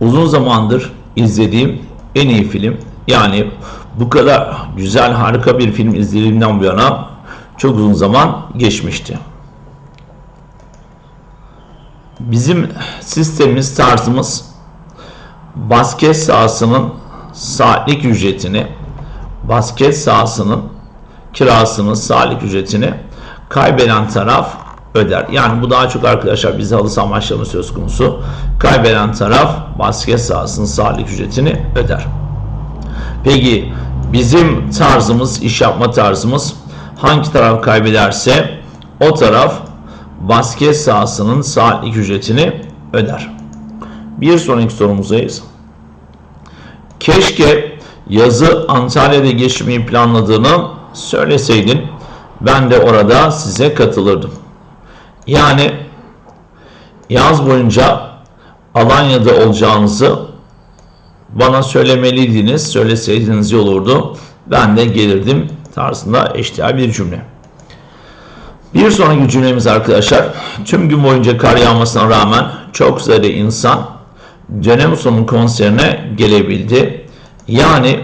uzun zamandır izlediğim en iyi film. Yani bu kadar güzel harika bir film izlediğimden bu yana çok uzun zaman geçmişti. Bizim sistemimiz, tarzımız basket sahasının saatlik ücretini, basket sahasının kirasının saatlik ücretini kaybeden taraf öder. Yani bu daha çok arkadaşlar bize halı saha maçlarının söz konusu. Kaybeden taraf basket sahasının saatlik ücretini öder. Peki bizim tarzımız, iş yapma tarzımız hangi taraf kaybederse o taraf basket sahasının saatlik ücretini öder. Bir sonraki sorumuzdayız. Keşke yazı Antalya'da geçmeyi planladığını söyleseydin ben de orada size katılırdım. Yani yaz boyunca Alanya'da olacağınızı bana söylemeliydiniz, söyleseydiniz iyi olurdu. Ben de gelirdim tarzında eşdeğer bir cümle. Bir sonraki cümlemiz arkadaşlar. Tüm gün boyunca kar yağmasına rağmen çok sayıda insan dönem sonu konserine gelebildi. Yani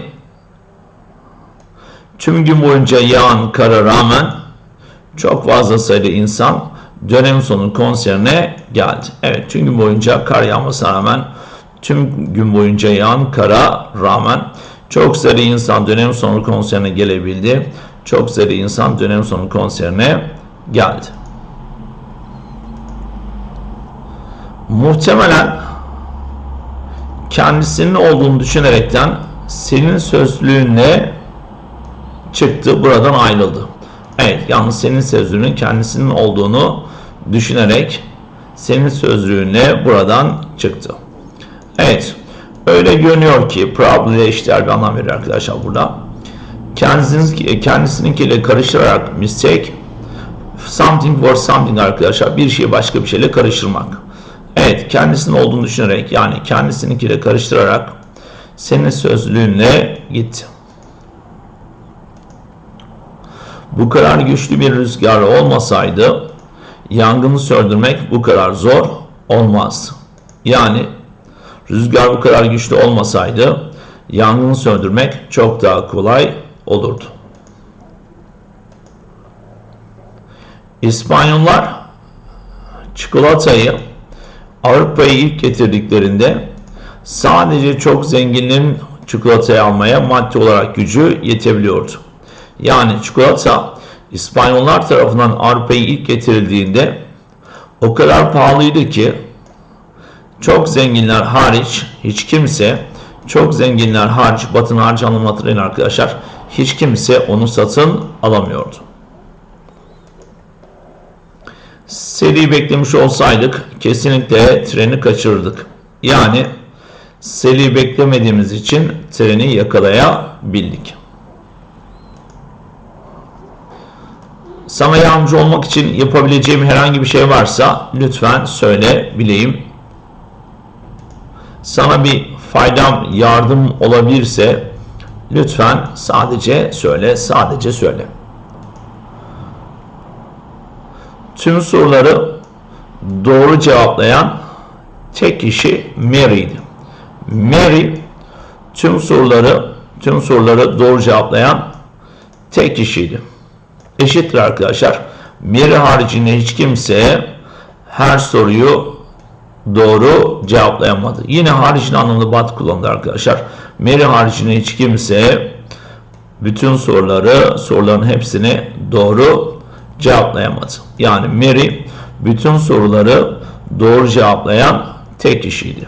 tüm gün boyunca yağan kara rağmen çok fazla sayıda insan dönem sonu konserine geldi. Evet tüm gün boyunca kar yağmasına rağmen tüm gün boyunca yağan kara rağmen çok sayıda insan dönem sonu konserine gelebildi. Çok sayıda insan dönem sonu konserine geldi. Muhtemelen kendisinin olduğunu düşünerekten senin sözlüğüne çıktı, buradan ayrıldı. Evet, yalnız senin sözlüğünün kendisinin olduğunu düşünerek senin sözlüğüne buradan çıktı. Evet, öyle görünüyor ki probably eşdeğer bir anlam verir arkadaşlar burada. Kendisinin, kendisininkiyle karıştırarak mistake something for something arkadaşlar bir şeyi başka bir şeyle karıştırmak. Evet kendisinin olduğunu düşünerek yani kendisininkiyle karıştırarak senin sözlüğünle gitti. Bu kadar güçlü bir rüzgar olmasaydı yangını söndürmek bu kadar zor olmazdı. Yani rüzgar bu kadar güçlü olmasaydı yangını söndürmek çok daha kolay olurdu. İspanyollar çikolatayı Avrupa'ya ilk getirdiklerinde sadece çok zenginlerin çikolatayı almaya maddi olarak gücü yetebiliyordu. Yani çikolata İspanyollar tarafından Avrupa'ya ilk getirildiğinde o kadar pahalıydı ki çok zenginler hariç hiç kimse çok zenginler hariç batın harcanım hatırlayın arkadaşlar hiç kimse onu satın alamıyordu. Seri beklemiş olsaydık kesinlikle treni kaçırırdık. Yani seri beklemediğimiz için treni yakalayabildik. Sana yardımcı olmak için yapabileceğim herhangi bir şey varsa lütfen söyle bileyim. Sana bir faydam, yardım olabilirse lütfen sadece söyle, sadece söyle. Tüm soruları doğru cevaplayan tek kişi Mary'di. Mary tüm soruları tüm soruları doğru cevaplayan tek kişiydi. Eşittir arkadaşlar. Mary haricinde hiç kimse her soruyu doğru cevaplayamadı. Yine haricinde anlamında bat kullandı arkadaşlar. Mary haricinde hiç kimse bütün soruları, soruların hepsini doğru cevaplayamadı. Yani Mary bütün soruları doğru cevaplayan tek kişiydi.